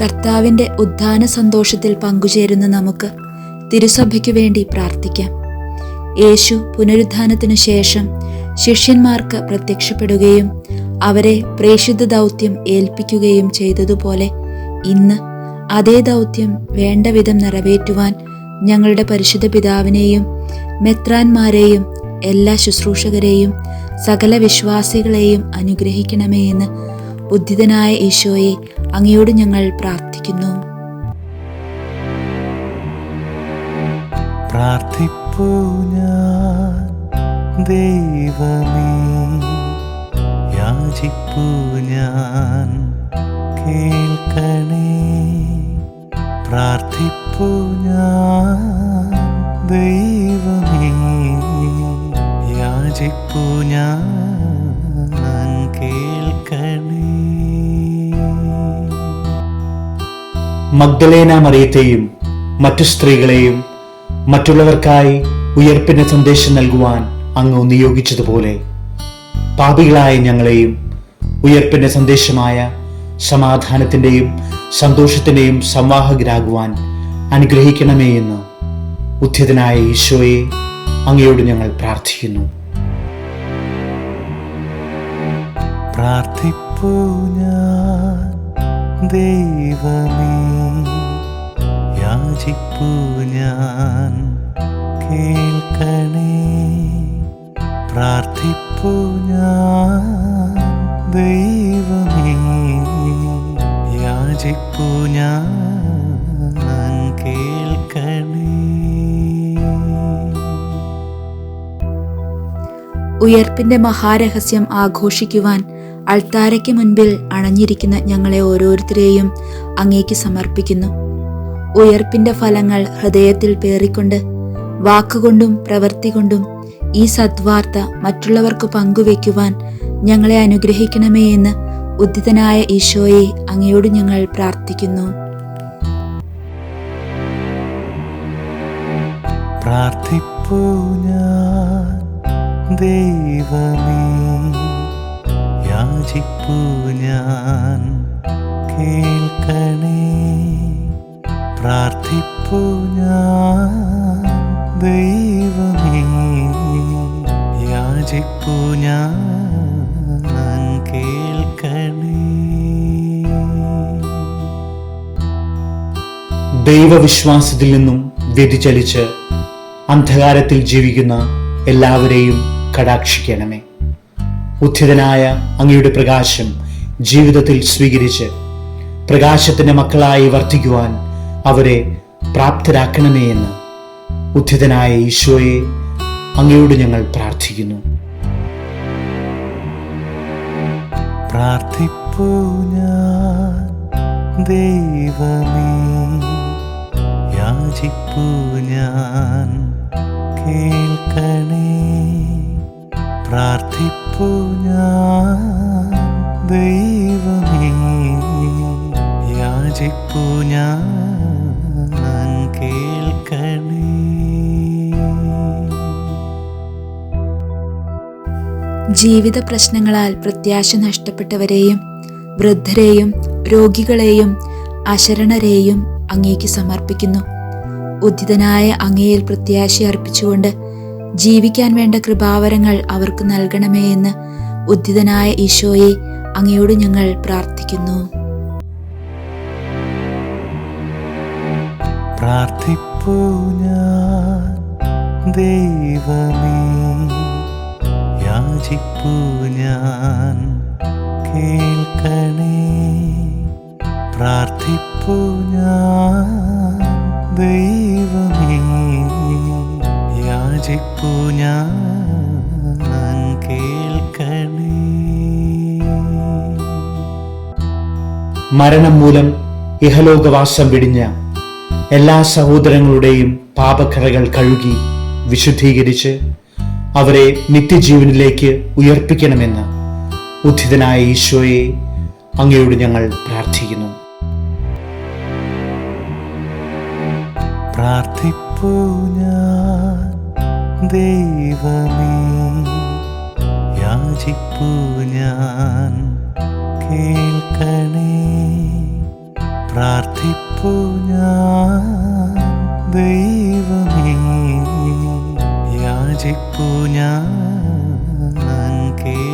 കർത്താവിന്റെ ഉദ്ധാന സന്തോഷത്തിൽ പങ്കുചേരുന്ന നമുക്ക് തിരുസഭയ്ക്കു വേണ്ടി പ്രാർത്ഥിക്കാം. യേശു പുനരുദ്ധാനത്തിനു ശേഷം ശിഷ്യന്മാർക്ക് പ്രത്യക്ഷപ്പെടുകയും അവരെ പ്രേഷിത ദൗത്യം ഏൽപ്പിക്കുകയും ചെയ്തതുപോലെ ഇന്ന് അതേ ദൗത്യം വേണ്ട വിധം നിറവേറ്റുവാൻ ഞങ്ങളുടെ പരിശുദ്ധ പിതാവിനെയും മെത്രാന്മാരെയും എല്ലാ ശുശ്രൂഷകരെയും സകല വിശ്വാസികളെയും അനുഗ്രഹിക്കണമേ എന്ന് ഉദ്ധിതനായ ഈശോയെ അങ്ങയോട് ഞങ്ങൾ പ്രാർത്ഥിക്കുന്നു. പ്രാർത്ഥിപ്പൂ ഞാൻ ഞാൻ കേൾക്കണേ. മഗ്ദലേന മറിയത്തെയും മറ്റു സ്ത്രീകളെയും മറ്റുള്ളവർക്കായി ഉയർപ്പിന്റെ സന്ദേശം നൽകുവാൻ അങ്ങ് നിയോഗിച്ചതുപോലെ പാപികളായ ഞങ്ങളെയും ഉയർപ്പിന്റെ സന്ദേശമായ സമാധാനത്തിന്റെയും സന്തോഷത്തിന്റെയും സംവാഹകരാകുവാൻ അനുഗ്രഹിക്കണമേ എന്ന് ഉദ്ധിതനായ ഈശോയെ അങ്ങയോട് ഞങ്ങൾ പ്രാർത്ഥിക്കുന്നു. പ്രാർത്ഥിപ്പൂ ഞാൻ ദൈവമേ യാചിപ്പൂ ഞാൻ കേൾക്കണേ. പ്രാർത്ഥിപ്പൂ ഞാൻ ദൈവമേ യാചിപ്പൂ ഞാൻ ഉയർപ്പിന്റെ മഹാരഹസ്യം ആഘോഷിക്കുവാൻ അൾത്താരയ്ക്ക് മുൻപിൽ അണഞ്ഞിരിക്കുന്ന ഞങ്ങളെ ഓരോരുത്തരെയും അങ്ങേക്ക് സമർപ്പിക്കുന്നു. ഉയർപ്പിന്റെ ഫലങ്ങൾ ഹൃദയത്തിൽ പേറിക്കൊണ്ട് വാക്കുകൊണ്ടും പ്രവൃത്തി കൊണ്ടും ഈ സദ്വാർത്ത മറ്റുള്ളവർക്ക് പങ്കുവെക്കുവാൻ ഞങ്ങളെ അനുഗ്രഹിക്കണമേ എന്ന് ഉദ്ധിതനായ ഈശോയെ അങ്ങയോട് ഞങ്ങൾ പ്രാർത്ഥിക്കുന്നു. പ്രാർത്ഥിപ്പൂ ഞാൻ ദൈവമേ. ഞാൻ കേൾക്കണേ. പ്രാർത്ഥിപ്പു ഞാൻ ദൈവമേ. യാചിപ്പു ഞാൻ ദൈവവിശ്വാസത്തിൽ നിന്നും വ്യതിചലിച്ച് അന്ധകാരത്തിൽ ജീവിക്കുന്ന എല്ലാവരെയും കടാക്ഷിക്കണമേ. ഉദ്ധിതനായ അങ്ങയുടെ പ്രകാശം ജീവിതത്തിൽ സ്വീകരിച്ച് പ്രകാശത്തിന്റെ മക്കളായി വർദ്ധിക്കുവാൻ അവരെ പ്രാപ്തരാക്കണമേ എന്ന് ഉദ്ധിതനായ ഈശോയെ അങ്ങയോട് ഞങ്ങൾ പ്രാർത്ഥിക്കുന്നു. പ്രാർത്ഥിപ്പൂ ദൈവമേ യാചിപ്പൂ ഞാൻ കേൾക്കണേ പ്രാർത്ഥിപ്പൂ ഞാൻ ജീവിത പ്രശ്നങ്ങളാൽ പ്രത്യാശ നഷ്ടപ്പെട്ടവരെയും വൃദ്ധരെയും രോഗികളെയും അശരണരെയും അങ്ങേക്ക് സമർപ്പിക്കുന്നു. ഉദ്ധിതനായ അങ്ങയിൽ പ്രത്യാശ അർപ്പിച്ചുകൊണ്ട് ജീവിക്കാൻ വേണ്ട കൃപാവരങ്ങൾ അവർക്ക് നൽകണമേ എന്ന് ഉദ്ധിതനായ ഈശോയെ അങ്ങയോട് ഞങ്ങൾ പ്രാർത്ഥിക്കുന്നു. ദൈവമേ. യാചിപ്പൂ ഞാൻ. കേൾക്കണേ. പ്രാർത്ഥിപ്പൂ ഞാൻ. ദൈവമേ യാചിപ്പൂ ഞാൻ. മരണം മൂലം ഇഹലോകവാസം വിടിഞ്ഞ എല്ലാ സഹോദരങ്ങളുടെയും പാപക്കറകൾ കഴുകി വിശുദ്ധീകരിച്ച് അവരെ നിത്യജീവനിലേക്ക് ഉയർപ്പിക്കണമെന്ന് ഉദ്ധിതനായ ഈശോയെ അങ്ങയോട് ഞങ്ങൾ പ്രാർത്ഥിക്കുന്നു. പ്രാർത്ഥിപ്പൂ ഞാൻ ഞാൻ കേൾക്കണേ. പ്രാർത്ഥിപ്പു ഞാൻ ദൈവമേ cik punya langkit